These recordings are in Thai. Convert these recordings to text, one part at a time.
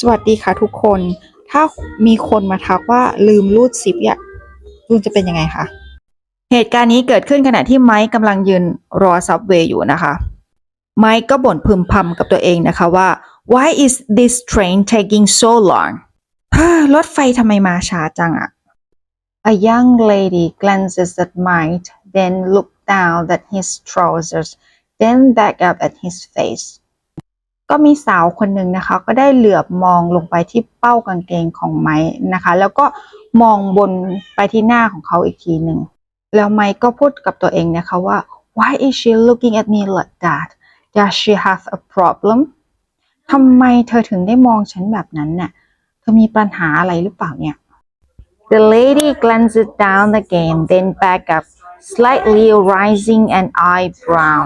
สวัสดีค่ะทุกคน ถ้ามีคนมาทักว่าลืมรูดซิปเนี่ยคุณจะเป็นยังไงคะ เหตุการณ์นี้เกิดขึ้นขณะที่ไมค์กำลังยืนรอซับเวย์อยู่นะคะ ไมค์ก็บ่นพึมพำกับตัวเองนะคะว่า why is this train taking so long รถไฟทำไมมาช้าจังอะ A young lady glances at Mike, then looked down at his trousers, then back up at his face. ก็มีสาวคนหนึ่งนะคะ ก็ได้เหลือบมองลงไปที่เป้ากางเกงของไม้นะคะ แล้วก็มองบนไปที่หน้าของเขาอีกทีหนึ่งแล้วไม้ก็พูดกับตัวเองนะคะว่า why is she looking at me like that does she have a problem ทำไมเธอถึงได้มองฉันแบบนั้นน่ะเธอมีปัญหาอะไรหรือเปล่าเนี่ย The lady glanced down again, then back up, slightly rising an eyebrow.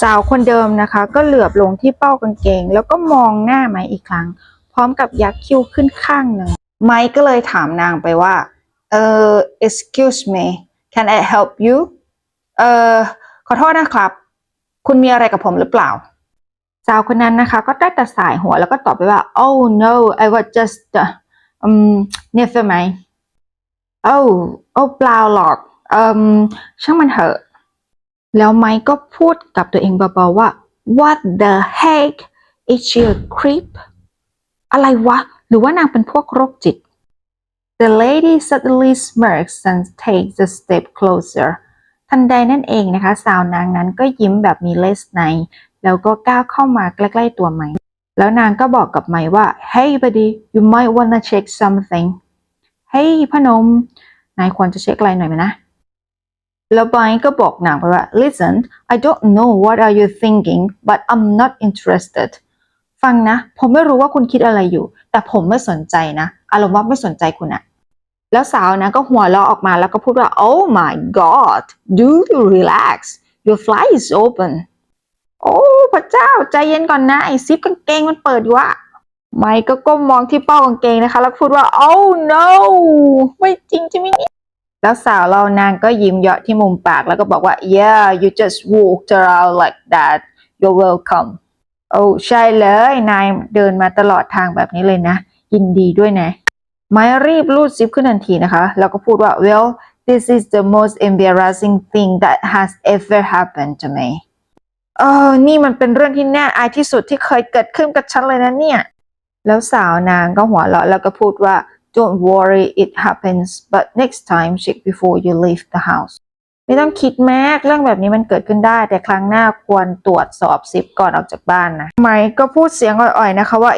สาวคนเดิมนะคะ ก็เหลือบลงที่เป้ากางเกง แล้วก็มองหน้าไม้อีกครั้ง พร้อมกับยักคิ้วขึ้นข้างหนึ่งไม้ก็เลยถามนางไปว่าเออ excuse me can I help you เออขอโทษนะครับ คุณมีอะไรกับผมหรือเปล่า สาวคนนั้นนะคะ ก็ได้แต่สายหัวแล้วก็ตอบไปว่า oh no I was just uh, um never mind oh oh เปล่าหรอก เอืมช่างมันเถอะ แล้วไมค์ก็พูดกับตัวเองเบาๆว่า what the heck is she a creep อะไรวะ หรือว่านางเป็นพวกโรคจิต The lady suddenly smirks and takes a step closer ทันใดนั่นเองนะคะ สาวนางนั้นก็ยิ้มแบบมีเลสใน แล้วก็ก้าวเข้ามาใกล้ๆตัวไมค์แล้วนางก็บอกกับไมค์ว่า Hey buddy you might wanna check something Hey พนม นายควรจะเช็คอะไรหน่อยไหมนะ แล้วไบก็บอกนางไปว่า listen I don't know what are you thinking but I'm not interested ฟังนะ ผมไม่รู้ว่าคุณคิดอะไรอยู่ แต่ผมไม่สนใจนะ อารมณ์ว่าไม่สนใจคุณอะแล้วสาวนะก็หัวเราะออกมาแล้วก็พูดว่า oh my god do you relax your fly is open โอ้พระเจ้าใจเย็นก่อนนะ ไอซิปกางเกงมันเปิดอยู่อะไมค์ก็ก้มมองที่เป้ากางเกงนะคะ แล้วพูดว่า oh no ไม่จริงใช่ไหมเนี่ย แล้วสาวเรานางก็ยิ้มเยาะที่มุมปากแล้วก็บอกว่า yeah you just walked around like that you're welcome โอ้ใช่เลย นายเดินมาตลอดทางแบบนี้เลยนะ ยินดีด้วยนะไม้รีบรูดซิปขึ้นทันทีนะคะ แล้วก็พูดว่า well this is the most embarrassing thing that has ever happened to me เออนี่มันเป็นเรื่องที่น่าอายที่สุดที่เคยเกิดขึ้นกับฉันเลยนะเนี่ย แล้วสาวนางก็หัวเราะแล้วก็พูดว่า don't worry it happens but next time check before you leave the house ไม่ต้องคิดแม้เรื่องแบบนี้มันเกิดขึ้นได้ แต่ครั้งหน้าควรตรวจสอบซิปก่อนออกจากบ้านนะไมก็พูดเสียงอ่อยๆนะคะว่า